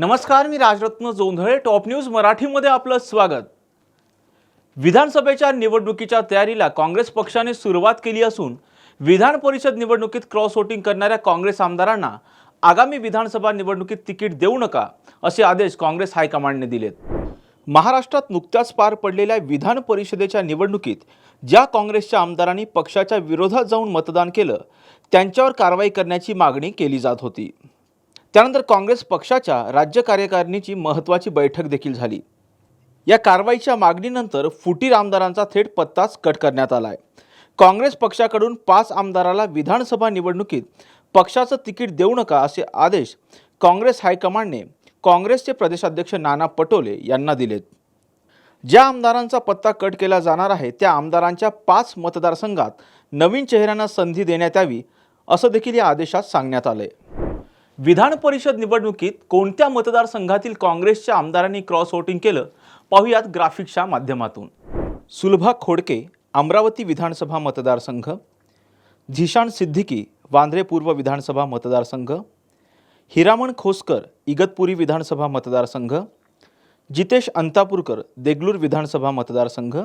नमस्कार मी Rajratna Jondhale. Top news मराठीमध्ये आपलं स्वागत. विधानसभेच्या निवडणुकीच्या तयारीला काँग्रेस पक्षाने सुरुवात केली असून विधान परिषद निवडणुकीत क्रॉस वोटिंग करणाऱ्या काँग्रेस आमदारांना आगामी विधानसभा निवडणुकीत तिकीट देऊ नका असे आदेश काँग्रेस हायकमांडने दिलेत. महाराष्ट्रात नुकत्याच पार पडलेल्या विधान परिषदेच्या निवडणुकीत ज्या काँग्रेसच्या आमदारांनी पक्षाच्या विरोधात जाऊन मतदान केलं त्यांच्यावर कारवाई करण्याची मागणी केली जात होती. त्यानंतर काँग्रेस पक्षाच्या राज्य कार्यकारिणीची महत्त्वाची बैठक देखील झाली. या कारवाईच्या मागणीनंतर फुटीर आमदारांचा थेट पत्ताच कट करण्यात आला आहे काँग्रेस पक्षाकडून पाच आमदाराला विधानसभा निवडणुकीत पक्षाचं तिकीट देऊ नका असे आदेश काँग्रेस हायकमांडने काँग्रेसचे प्रदेशाध्यक्ष नाना पटोले यांना दिलेत. ज्या आमदारांचा पत्ता कट केला जाणार आहे त्या आमदारांच्या पाच मतदारसंघात नवीन चेहऱ्यांना संधी देण्यात यावी असं देखील या आदेशात सांगण्यात आलं आहे विधान परिषद निवडणुकीत कोणत्या मतदारसंघातील काँग्रेसच्या आमदारांनी क्रॉस वोटिंग केलं? पाहुयात ग्राफिक्सच्या माध्यमातून. सुलभा खोडके अमरावती विधानसभा मतदारसंघ. झिशान सिद्दीकी वांद्रे पूर्व विधानसभा मतदारसंघ. हिरामण खोसकर इगतपुरी विधानसभा मतदारसंघ. जितेश अंतापूरकर देगलूर विधानसभा मतदारसंघ.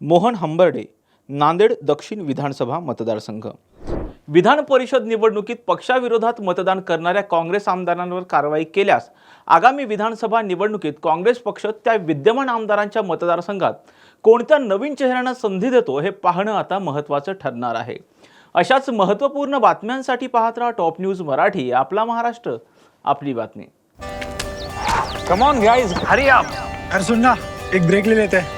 मोहन हंबर्डे नांदेड दक्षिण विधानसभा मतदारसंघ. विधान परिषद निवडणुकीत पक्षाविरोधात मतदान करणाऱ्या काँग्रेस आमदारांवर कारवाई केल्यास आगामी विधानसभा निवडणुकीत काँग्रेस पक्ष त्या विद्यमान आमदारांच्या मतदारसंघात कोणत्या नवीन चेहऱ्यांना संधी देतो हे पाहणं आता महत्त्वाचं ठरणार आहे. अशाच महत्त्वपूर्ण बातम्यांसाठी पाहत राहा टॉप न्यूज मराठी आपला महाराष्ट्र आपली बातमी. Come on guys hurry up अरे सुन ना एक ब्रेक ले लेते. हैं